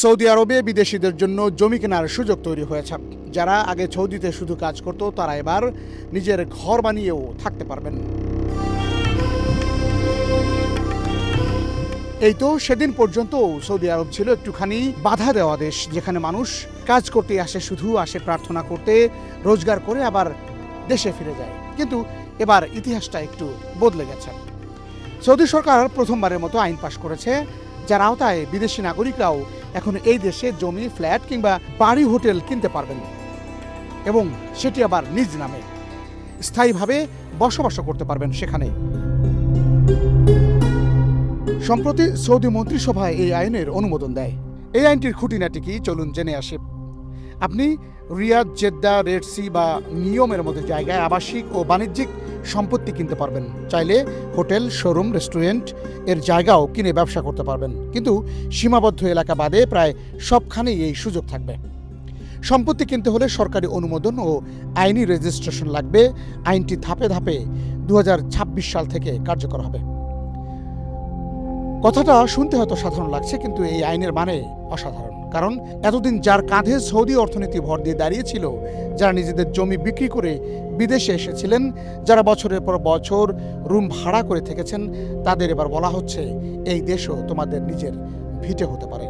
Saudi আরবে বিদেশিদের জন্য জমি কেনার সুযোগ তৈরি হয়েছে। যারা আগে সৌদিতে শুধু কাজ করত, তারা এবার নিজের ঘর বানিয়েও থাকতে পারবেন। এই তো সেদিন পর্যন্ত সৌদি আরব ছিল একটুখানি বাধা দেওয়া দেশ, যেখানে মানুষ কাজ করতে আসে শুধু আসে প্রার্থনা করতে, রোজগার করে আবার দেশে ফিরে যায়। কিন্তু এবার ইতিহাসটা একটু বদলে গেছে। সৌদি সরকার প্রথমবারের মতো আইন পাশ করেছে। যার আওতায় বিদেশি নাগরিকরাও এখন এই দেশে জমি, ফ্ল্যাট কিংবা বাড়ি হোটেল কিনতে পারবেন। এবং সেটি আবার নিজ নামে স্থায়ীভাবে বসবাস করতে পারবেন সেখানে। সম্প্রতি সৌদি মন্ত্রিসভায় এই আইনের অনুমোদন দেয়। এই আইনটির খুঁটিনাটি কি? চলুন জেনে আসে। আপনি রিয়াদ, জেদ্দা, রেড সি বা নিয়মের মতো জায়গায় আবাসিক ও বাণিজ্যিক সম্পত্তি কিনতে পারবেন। চাইলে হোটেল, শোরুম, রেস্টুরেন্টের জায়গাও কিনে ব্যবসা করতে পারবেন। কিন্তু সীমাবদ্ধ এলাকা বাদে প্রায় সবখানেই এই সুযোগ থাকবে। সম্পত্তি কিনতে হলে সরকারি অনুমোদন ও আইনি রেজিস্ট্রেশন লাগবে। আইনটি ধাপে ধাপে দু হাজার ছাব্বিশ সাল থেকে কার্যকর হবে। কথাটা শুনতে হয়তো সাধারণ লাগছে, কিন্তু এই আইনের মানে অসাধারণ। কারণ এতদিন যার কাঁধে সৌদি অর্থনীতি ভর দিয়ে দাঁড়িয়েছিল, যারা নিজেদের জমি বিক্রি করে বিদেশে এসেছিলেন, যারা বছরের পর বছর রুম ভাড়া করে থেকেছেন, তাদের এবার বলা হচ্ছে এই দেশও তোমাদের নিজের ভিটে হতে পারে।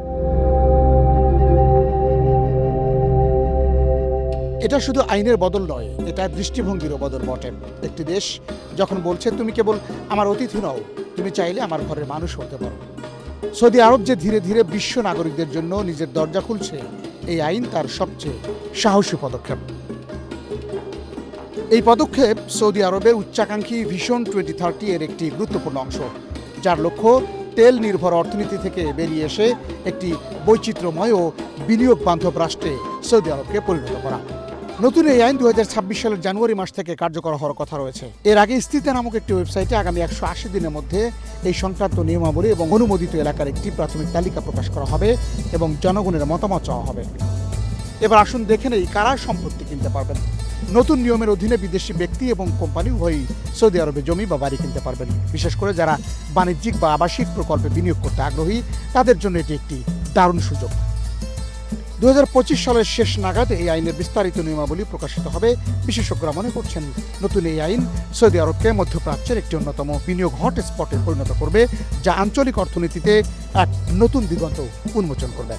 এটা শুধু আইনের বদল নয়, এটা দৃষ্টিভঙ্গিরও বদল বটে। একটি দেশ যখন বলছে, তুমি কেবল আমার অতিথি নও, তুমি চাইলে আমার ঘরের মানুষ হতে পারো। সৌদি আরব যে ধীরে ধীরে বিশ্ব নাগরিকদের জন্য নিজের দরজা খুলছে, এই আইন তার সবচেয়ে সাহসী পদক্ষেপ। এই পদক্ষেপ সৌদি আরবের উচ্চাকাঙ্ক্ষী ভিশন টোয়েন্টি থার্টি এর একটি গুরুত্বপূর্ণ অংশ, যার লক্ষ্য তেল নির্ভর অর্থনীতি থেকে বেরিয়ে এসে একটি বৈচিত্র্যময় ও বিনিয়োগ বান্ধব রাষ্ট্রে সৌদি আরবকে পরিণত করা। নতুন এই আইন দুই হাজার ছাব্বিশ সালের জানুয়ারি মাস থেকে কার্যকর হওয়ার কথা রয়েছে। এর আগে স্থিতা নামক একটি ওয়েবসাইটে আগামী একশো আশি দিনের মধ্যে এই সংক্রান্ত নিয়মাবলী এবং অনুমোদিত এলাকার একটি প্রাথমিক তালিকা প্রকাশ করা হবে এবং জনগণের মতামত চাওয়া হবে। এবার আসুন দেখে নেই কারা সম্পত্তি কিনতে পারবেন। নতুন নিয়মের অধীনে বিদেশি ব্যক্তি এবং কোম্পানি উভয়ই সৌদি আরবে জমি বা বাড়ি কিনতে পারবেন। বিশেষ করে যারা বাণিজ্যিক বা আবাসিক প্রকল্পে বিনিয়োগ করতে আগ্রহী, তাদের জন্য এটি একটি দারুণ সুযোগ। দু হাজার পঁচিশ সালের শেষ নাগাদ এই আইনের বিস্তারিত নিয়মাবলী প্রকাশিত হবে। বিশেষজ্ঞরা মনে করছেন, নতুন এই আইন সৌদি আরবকে মধ্যপ্রাচ্যের একটি অন্যতম বিনিয়োগ হট স্পটে পরিণত করবে, যা আঞ্চলিক অর্থনীতিতে এক নতুন দিগন্ত উন্মোচন করবে।